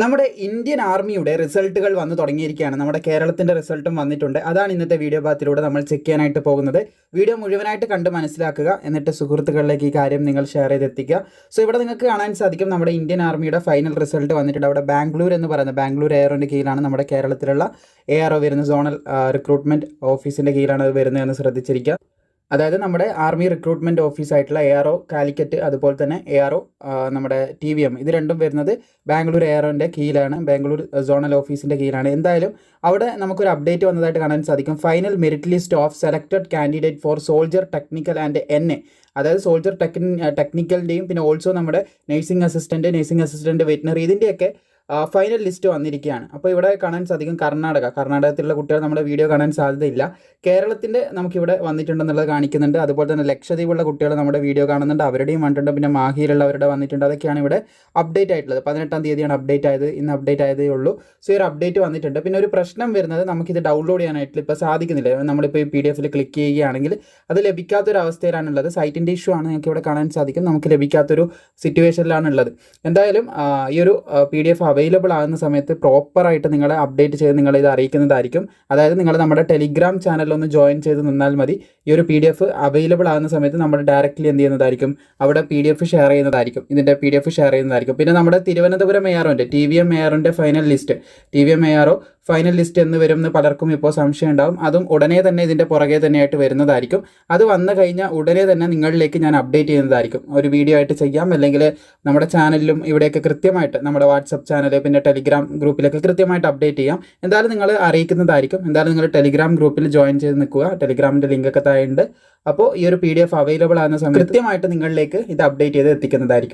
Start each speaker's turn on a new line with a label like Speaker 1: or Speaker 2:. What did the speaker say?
Speaker 1: നമ്മുടെ ഇന്ത്യൻ ആർമിയുടെ റിസൾട്ടുകൾ വന്നു തുടങ്ങിയിരിക്കുകയാണ്. നമ്മുടെ കേരളത്തിന്റെ റിസൾട്ടും വന്നിട്ടുണ്ട്. അതാണ് ഇന്നത്തെ വീഡിയോ ഭാഗത്തിലൂടെ നമ്മൾ ചെക്ക് ചെയ്യാനായിട്ട് പോകുന്നത്. വീഡിയോ മുഴുവനായിട്ട് കണ്ട് മനസ്സിലാക്കുക. എന്നിട്ട് സുഹൃത്തുക്കളിലേക്ക് ഈ കാര്യം നിങ്ങൾ ഷെയർ ചെയ്തെത്തിക്കുക. സോ ഇവിടെ നിങ്ങൾക്ക് കാണാൻ സാധിക്കും നമ്മുടെ ഇന്ത്യൻ ആർമിയുടെ ഫൈനൽ റിസൾട്ട് വന്നിട്ടുണ്ട്. അവിടെ ബാംഗ്ലൂർ എന്ന് പറയുന്നത് ബാംഗ്ലൂർ എയറോന്റെ കീഴിലാണ് നമ്മുടെ കേരളത്തിലുള്ള എ ആർ ഒ വരുന്ന സോണൽ റിക്രൂട്ട്മെന്റ് ഓഫീസിന്റെ കീഴിലാണ് അത് വരുന്നതെന്ന് ശ്രദ്ധിച്ചിരിക്കുക. അതായത് നമ്മുടെ ആർമി റിക്രൂട്ട്മെന്റ് ഓഫീസായിട്ടുള്ള എ ആർ ഒ കാലിക്കറ്റ് അതുപോലെ തന്നെ എ ആർ ഒ നമ്മുടെ ടി വി എം ഇത് രണ്ടും വരുന്നത് ബാംഗ്ലൂർ എ ആർ ഒന്റെ കീഴിലാണ്. ബാംഗ്ലൂർ സോണൽ ഓഫീസിന്റെ കീഴിലാണ്. എന്തായാലും അവിടെ നമുക്കൊരു അപ്ഡേറ്റ് വന്നതായിട്ട് കാണാൻ സാധിക്കും. Final merit list of selected candidate for soldier technical and N A അതായത് സോൾജർ ടെക്നി ടെക്നിക്കലിന്റെയും പിന്നെ ഓൾസോ നമ്മുടെ nursing assistant nursing assistant veterinary ഇതിന്റെയൊക്കെ ഫൈനൽ ലിസ്റ്റ് വന്നിരിക്കുകയാണ്. അപ്പോൾ ഇവിടെ കാണാൻ സാധിക്കും കർണാടക. കർണാടകത്തിലുള്ള കുട്ടികൾ നമ്മുടെ വീഡിയോ കാണാൻ സാധ്യതയില്ല. കേരളത്തിന്റെ നമുക്കിവിടെ വന്നിട്ടുണ്ടെന്നുള്ളത് കാണിക്കുന്നുണ്ട്. അതുപോലെ തന്നെ ലക്ഷദ്വീപുള്ള കുട്ടികൾ നമ്മുടെ വീഡിയോ കാണുന്നുണ്ട്. അവരുടെയും വന്നിട്ടുണ്ട്. പിന്നെ മാഹിയിലുള്ളവരുടെ വന്നിട്ടുണ്ട്. അതൊക്കെയാണ് ഇവിടെ അപ്ഡേറ്റ് ആയിട്ടുള്ളത്. പതിനെട്ടാം തീയതിയാണ് അപ്ഡേറ്റ് ആയത്. ഇന്ന് അപ്ഡേറ്റ് ആയതേ ഉള്ളൂ. സോ ഒരു അപ്ഡേറ്റ് വന്നിട്ടുണ്ട്. പിന്നെ ഒരു പ്രശ്നം വരുന്നത് നമുക്കിത് ഡൗൺലോഡ് ചെയ്യാനായിട്ട് ഇപ്പോൾ സാധിക്കുന്നില്ല. നമ്മളിപ്പോൾ ഈ പി ഡി എഫിൽ ക്ലിക്ക് ചെയ്യുകയാണെങ്കിൽ അത് ലഭിക്കാത്തൊരു അവസ്ഥയിലാണുള്ളത് സൈറ്റിന്റെ ഇഷ്യൂ ആണ് നിങ്ങൾക്ക് ഇവിടെ കാണാൻ സാധിക്കും. നമുക്ക് ലഭിക്കാത്തൊരു സിറ്റുവേഷനിലാണുള്ളത് എന്തായാലും ഈ ഒരു പി ഡി എഫ് അവൈലബിൾ ആകുന്ന സമയത്ത് പ്രോപ്പറായിട്ട് നിങ്ങളെ അപ്ഡേറ്റ് ചെയ്ത് നിങ്ങളെ ഇത് അറിയിക്കുന്നതായിരിക്കും. അതായത് നിങ്ങൾ നമ്മുടെ ടെലിഗ്രാം ചാനലിൽ ഒന്ന് ജോയിൻ ചെയ്ത് നിന്നാൽ മതി. ഈ ഒരു പി ഡി എഫ് അവൈലബിൾ ആകുന്ന സമയത്ത് നമ്മൾ ഡയറക്റ്റ്ലി എന്ത് ചെയ്യുന്നതായിരിക്കും? അവിടെ പി ഡി എഫ് ഷെയർ ചെയ്യുന്നതായിരിക്കും. ഇതിന്റെ പി ഡി എഫ് ഷെയർ ചെയ്യുന്നതായിരിക്കും. പിന്നെ നമ്മുടെ തിരുവനന്തപുരം എ ആറോന്റെ ടി വി എം എ ആറിന്റെ final list T V M A R final list എന്ന് വരും എന്ന് പലർക്കും ഇപ്പോൾ സംശയം ഉണ്ടാവും. അതും ഉടനെ തന്നെ ഇതിന്റെ പുറകെ തന്നെയായിട്ട് വരുന്നതായിരിക്കും. അത് വന്നു കഴിഞ്ഞാൽ ഉടനെ തന്നെ നിങ്ങളിലേക്ക് ഞാൻ അപ്ഡേറ്റ് ചെയ്യുന്നതായിരിക്കും. ഒരു വീഡിയോ ആയിട്ട് ചെയ്യാം. അല്ലെങ്കിൽ നമ്മുടെ ചാനലിലും ഇവിടെയൊക്കെ കൃത്യമായിട്ട് നമ്മുടെ വാട്സപ്പ് ചാനൽ പിന്നെ ടെലിഗ്രാം ഗ്രൂപ്പിലൊക്കെ കൃത്യമായിട്ട് അപ്ഡേറ്റ് ചെയ്യാം. എന്തായാലും നിങ്ങൾ അറിയിക്കുന്നതായിരിക്കും. എന്തായാലും നിങ്ങൾ ടെലിഗ്രാം ഗ്രൂപ്പിൽ ജോയിൻ ചെയ്ത് നിൽക്കുക. ടെലിഗ്രാമിന്റെ ലിങ്കൊക്കെ താഴെ ഉണ്ട്. അപ്പോൾ ഈ ഒരു പി ഡി എഫ് അവൈലബിൾ ആകുന്ന സമയം കൃത്യമായിട്ട് നിങ്ങളിലേക്ക് ഇത് അപ്ഡേറ്റ് ചെയ്ത് എത്തിക്കുന്നതായിരിക്കും.